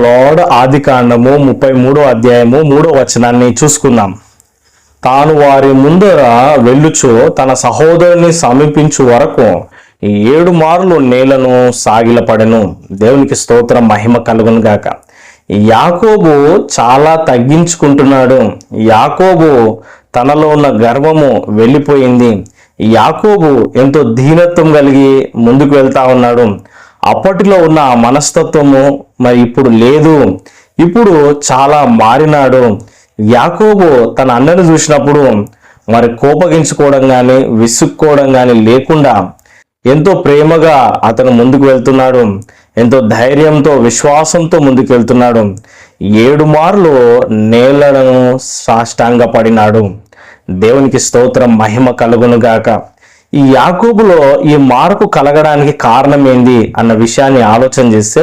Lord ఆది కాండము ముప్పై మూడో అధ్యాయము మూడో వచనాన్ని చూసుకుందాం. తాను వారి ముందర వెళ్ళుచు తన సహోదరుని సమీపించు వరకు ఏడు మార్లు నేలను సాగిలపడెను. దేవునికి స్తోత్రం మహిమ కలుగును గాక. యాకోబు చాలా తగ్గించుకుంటున్నాడు. యాకోబు తనలో ఉన్న గర్వము వెళ్ళిపోయింది. యాకోబు ఎంతో దీనత్వం కలిగి ముందుకు వెళ్తా ఉన్నాడు. అప్పటిలో ఉన్న ఆ మనస్తత్వము మరి ఇప్పుడు లేదు. ఇప్పుడు చాలా మారినాడు. యాకోబు తన అన్నను చూసినప్పుడు మరి కోపగించుకోవడం కానీ విసుక్కోవడం కానీ లేకుండా ఎంతో ప్రేమగా అతను ముందుకు వెళ్తున్నాడు. ఎంతో ధైర్యంతో విశ్వాసంతో ముందుకు వెళ్తున్నాడు. ఏడు మార్లు నేలను సాష్టాంగపడినాడు. దేవునికి స్తోత్రం మహిమ కలుగును గాక ఈ యాకూబులో ఈ మార్పు కలగడానికి కారణం ఏంది అన్న విషయాన్ని ఆలోచన చేస్తే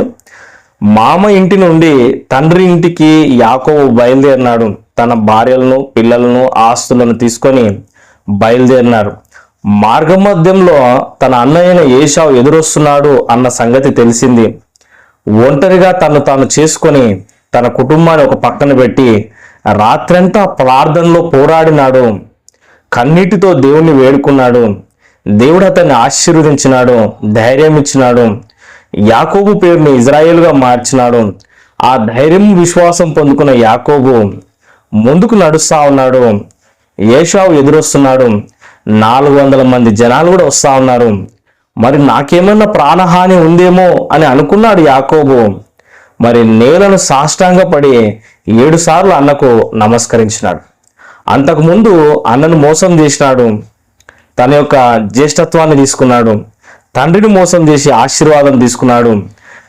మామ ఇంటి నుండి తండ్రి ఇంటికి యాకోబు బయలుదేరినాడు. తన భార్యలను పిల్లలను ఆస్తులను తీసుకొని బయలుదేరినాడు మార్గ మధ్యంలో తన అన్నయ్యన ఏషావు ఎదురొస్తున్నాడు అన్న సంగతి తెలిసింది. ఒంటరిగా తను తాను చేసుకొని తన కుటుంబాన్ని ఒక పక్కన పెట్టి రాత్రంతా ప్రార్థనలో పోరాడినాడు. కన్నీటితో దేవుణ్ణి వేడుకున్నాడు. దేవుడు అతన్ని ఆశీర్వదించినాడు ధైర్యం ఇచ్చినాడు యాకోబు పేరుని ఇజ్రాయేల్గా మార్చినాడు. ఆ ధైర్యం విశ్వాసం పొందుకున్న యాకోబు ముందుకు నడుస్తా ఉన్నాడు. ఏషావు ఎదురొస్తున్నాడు. నాలుగు వందల మంది జనాలు కూడా వస్తా ఉన్నారు. మరి నాకేమన్నా ప్రాణహాని ఉందేమో అని అనుకున్నాడు యాకోబు. మరి నేలను సాష్టాంగపడి ఏడుసార్లు అన్నకు నమస్కరించినాడు. అంతకుముందు అన్నను మోసం చేసినాడు. తన యొక్క జ్యేష్ఠత్వాన్ని తీసుకున్నాడు. తండ్రిని మోసం చేసి ఆశీర్వాదం తీసుకున్నాడు.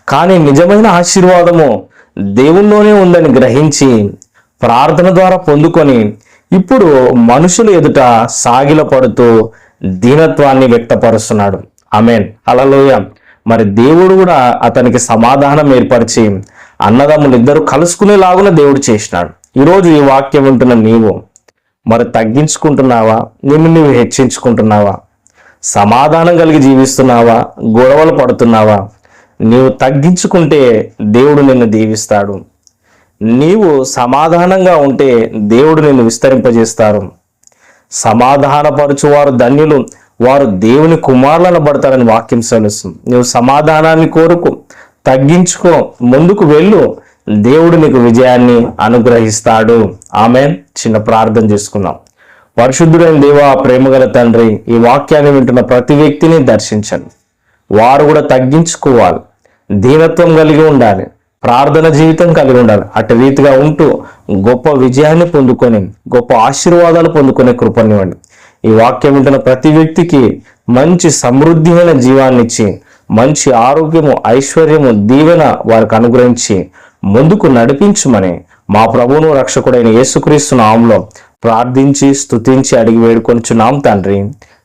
కానీ నిజమైన ఆశీర్వాదము దేవుల్లోనే ఉందని గ్రహించి ప్రార్థన ద్వారా పొందుకొని ఇప్పుడు మనుషుల ఎదుట సాగిల పడుతూ దీనత్వాన్ని వ్యక్తపరుస్తున్నాడు. అమెన్ అలలోయ మరి దేవుడు కూడా అతనికి సమాధానం ఏర్పరిచి అన్నదమ్ములు ఇద్దరు కలుసుకునేలాగున దేవుడు చేసినాడు. ఈరోజు ఈ వాక్యం వింటున్న నీవు మరి తగ్గించుకుంటున్నావా? నిన్ను నువ్వు హెచ్చించుకుంటున్నావా? సమాధానం కలిగి జీవిస్తున్నావా? గొడవలు పడుతున్నావా? నీవు తగ్గించుకుంటే దేవుడు నిన్ను దీవిస్తాడు. నీవు సమాధానంగా ఉంటే దేవుడు నిన్ను విస్తరింపజేస్తారు. సమాధానపరచువారు ధన్యులు వారు దేవుని కుమారులను పడతారని వాక్యం సెలుస్తుంది నువ్వు సమాధానాన్ని కోరుకు తగ్గించుకో ముందుకు వెళ్ళు దేవుడు నీకు విజయాన్ని అనుగ్రహిస్తాడు. ఆమె చిన్న ప్రార్థన చేసుకున్నాం పరిశుద్ధుడైన దేవా ప్రేమగల తండ్రి ఈ వాక్యాన్ని వింటున్న ప్రతి వ్యక్తిని దర్శించండి. వారు కూడా తగ్గించుకోవాలి. దీనత్వం కలిగి ఉండాలి. ప్రార్థన జీవితం కలిగి ఉండాలి. అటు రీతిగా ఉంటూ గొప్ప విజయాన్ని పొందుకొని గొప్ప ఆశీర్వాదాలు పొందుకునే కృపనివ్వండి. ఈ వాక్యం వింటున్న ప్రతి వ్యక్తికి మంచి సమృద్ధిమైన జీవాన్ని ఇచ్చి మంచి ఆరోగ్యము ఐశ్వర్యము దీవెన వారికి అనుగ్రహించి ముందుకు నడిపించమని మా ప్రభువును రక్షకుడైన యేసుక్రీస్తు నామంలో ప్రార్థించి స్తుతించి అడిగి వేడుకొనిచున్నాం తండ్రి.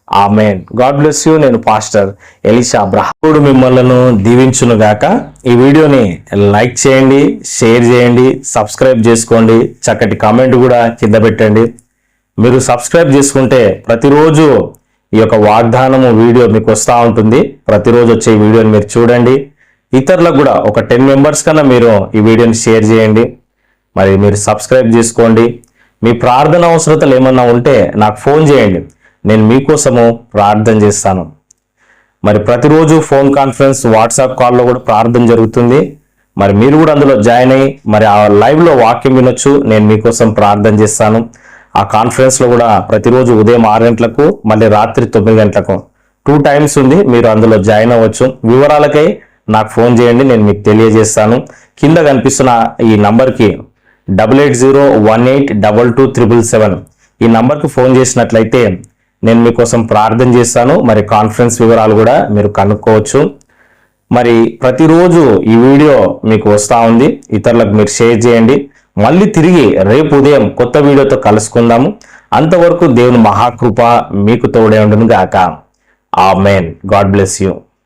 ఆమెన్. God bless you. నేను పాస్టర్ ఎలిషా బ్రహ్మడు మిమ్మల్ని దీవించును గాక ఈ వీడియోని లైక్ చేయండి షేర్ చేయండి సబ్స్క్రైబ్ చేసుకోండి. చక్కటి కామెంట్ కూడా కింద పెట్టండి. మీరు సబ్స్క్రైబ్ చేసుకుంటే ప్రతిరోజు ఈ యొక్క వాగ్దానము వీడియో మీకు వస్తూ ఉంటుంది. ప్రతిరోజు వచ్చే ఈ వీడియోని మీరు చూడండి. ఇతరులకు కూడా ఒక టెన్ మెంబర్స్ కన్నా మీరు ఈ వీడియోని షేర్ చేయండి. మరి మీరు సబ్స్క్రైబ్ చేసుకోండి. మీ ప్రార్థన అవసరతలు ఏమన్నా ఉంటే నాకు ఫోన్ చేయండి. నేను మీకోసము ప్రార్థన చేస్తాను. మరి ప్రతిరోజు ఫోన్ కాన్ఫరెన్స్ వాట్సాప్ కాల్లో కూడా ప్రార్థన జరుగుతుంది. మరి మీరు కూడా అందులో జాయిన్ అయ్యి మరి ఆ లైవ్లో వాక్యం వినొచ్చు. నేను మీకోసం ప్రార్థన చేస్తాను. ఆ కాన్ఫరెన్స్లో కూడా ప్రతిరోజు ఉదయం ఆరు గంటలకు మళ్ళీ రాత్రి తొమ్మిది గంటలకు. టూ టైమ్స్ ఉంది మీరు అందులో జాయిన్ అవ్వచ్చు. వివరాలకై నాకు ఫోన్ చేయండి నేను మీకు తెలియజేస్తాను. కింద కనిపిస్తున్న ఈ నంబర్కి double eight zero one eight double two triple seven. ఈ నంబర్కి ఫోన్ చేసినట్లయితే నేను మీకోసం ప్రార్థన చేస్తాను. మరి కాన్ఫరెన్స్ వివరాలు కూడా మీరు కనుక్కోవచ్చు. మరి ప్రతిరోజు ఈ వీడియో మీకు వస్తూ ఉంది. ఇతరులకు మీరు షేర్ చేయండి. మళ్ళీ తిరిగి రేపు ఉదయం కొత్త వీడియోతో కలుసుకుందాము. అంతవరకు దేవుని మహాకృప మీకు తోడే ఉండును గాక ఆ మెయిన్ గాడ్ బ్లెస్ యూ.